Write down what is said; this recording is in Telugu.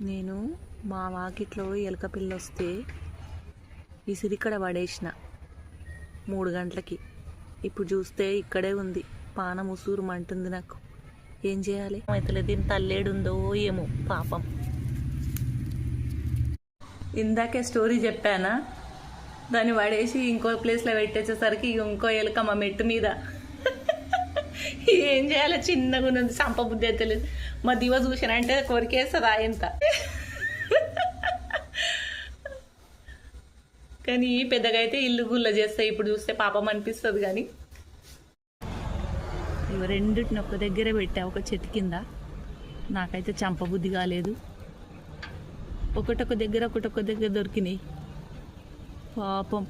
నేను మా వాకిట్లో ఎలుక పిల్ల వస్తే ఇసిరిక్కడ పడేసిన మూడు గంటలకి. ఇప్పుడు చూస్తే ఇక్కడే ఉంది. పానం ఉసూరుమంటుంది నాకు. ఏం చేయాలి? అయితే దీని తల్లేడుందో ఏమో పాపం. ఇందాకే స్టోరీ చెప్పానా? దాన్ని పడేసి ఇంకో ప్లేస్లో పెట్టేసేసరికి ఇంకో ఎలుక మా మెట్టు మీద. ఏం చేయాలో చిన్నగా ఉన్నది సంప బుద్ధి అయితే మా దివ చూసానంటే కొరికేస్తుంది ఆయంత కానీ పెద్దగా అయితే ఇల్లు గుల్ల చేస్తాయి ఇప్పుడు చూస్తే పాపం అనిపిస్తుంది కానీ. ఇవి రెండింటిని ఒక దగ్గరే పెట్టా ఒక చెట్టు కింద. నాకైతే చంపబుద్ధి కాలేదు. ఒకటొక దగ్గర ఒకటొక దగ్గర దొరికినాయి. పాపం.